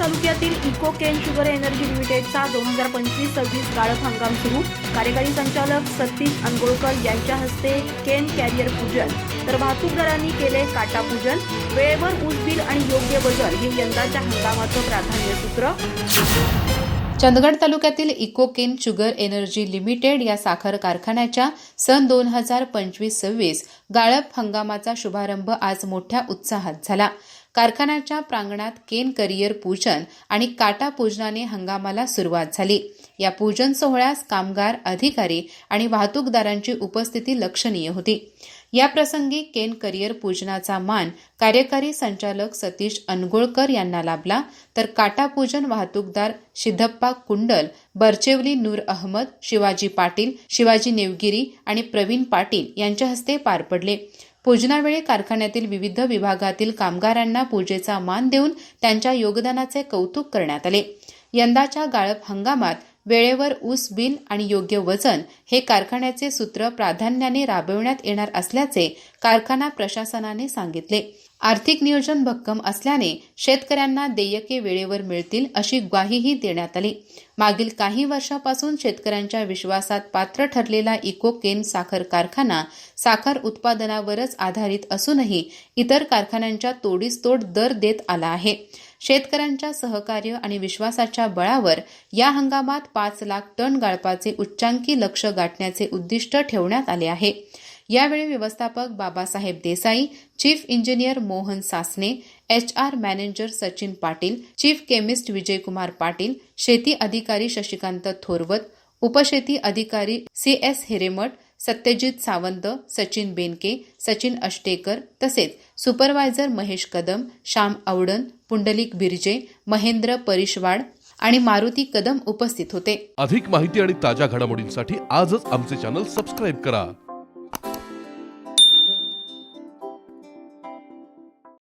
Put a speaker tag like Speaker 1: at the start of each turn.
Speaker 1: तालुक्यातील eco cane sugar energy लिमिटेडचा दोन हजार पंचवीस सव्वीस गाळप हंगाम सुरू. कार्यकारी संचालक सतीश अनगोळकर यांच्या हस्ते केन कॅरियर पूजन. तर वाहतूकदारांनी केले काटा पूजन. वेळेवर ऊस बिल आणि योग्य वजन हे यंदाच्या हंगामाचं प्राधान्यसूत्र
Speaker 2: चंदगड तालुक्यातील इकोकेन शुगर एनर्जी लिमिटेड या साखर कारखान्याच्या सन दोन हजार पंचवीस सव्वीस गाळप हंगामाचा शुभारंभ आज मोठ्या उत्साहात झाला. कारखान्याच्या प्रांगणात केन करिअर पूजन आणि काटा पूजनाने हंगामाला सुरुवात झाली. या पूजन सोहळ्यास कामगार अधिकारी आणि वाहतूकदारांची उपस्थिती लक्षणीय होती. या प्रसंगी केन करिअर पूजनाचा मान कार्यकारी संचालक सतीश अनगोळकर यांना लाभला. तर काटापूजन वाहतूकदार सिद्धप्पा कुंडल बरचेवली नूर अहमद शिवाजी पाटील शिवाजी नेवगिरी आणि प्रवीण पाटील यांच्या हस्ते पार पडले. पूजनावेळी कारखान्यातील विविध विभागातील कामगारांना पूजेचा मान देऊन त्यांच्या योगदानाचे कौतुक करण्यात आले. यंदाच्या गाळप हंगामात वेळेवर ऊस बिल आणि योग्य वजन हे कारखान्याचे सूत्र प्राधान्याने राबविण्यात येणार असल्याचे कारखाना प्रशासनाने सांगितले. आर्थिक नियोजन भक्कम असल्याने शेतकऱ्यांना देयके वेळेवर मिळतील अशी ग्वाहीही देण्यात आली. मागील काही वर्षापासून शेतकऱ्यांच्या विश्वासात पात्र ठरलेला इको केन साखर कारखाना साखर उत्पादनावरच आधारित असूनही इतर कारखान्यांच्या तोडीस तोड दर देत आला आहे. शेतकऱ्यांच्या सहकार्य आणि विश्वासाच्या बळावर या हंगामात पाच लाख टन गाळपाचे उच्चांकी लक्ष गाठण्याचे उद्दिष्ट ठेवण्यात आले आहे. यावेळी व्यवस्थापक Babasaheb Desai chief engineer Mohan Sasane H R manager Sachin Patil chief chemist Vijaykumar Patil शेती अधिकारी शशिकांत थोरवत उपशेती अधिकारी सी एस हिरेमठ सत्यजित सावंत सचिन बेनके सचिन अष्टेकर तसेच सुपरवायझर महेश कदम श्याम आवडन पुंडलिक बिर्जे महेंद्र परिशवाड आणि मारुती कदम उपस्थित होते.
Speaker 3: अधिक माहिती आणि ताज्या घडामोडींसाठी आजच आमचे चॅनल सबस्क्राईब करा.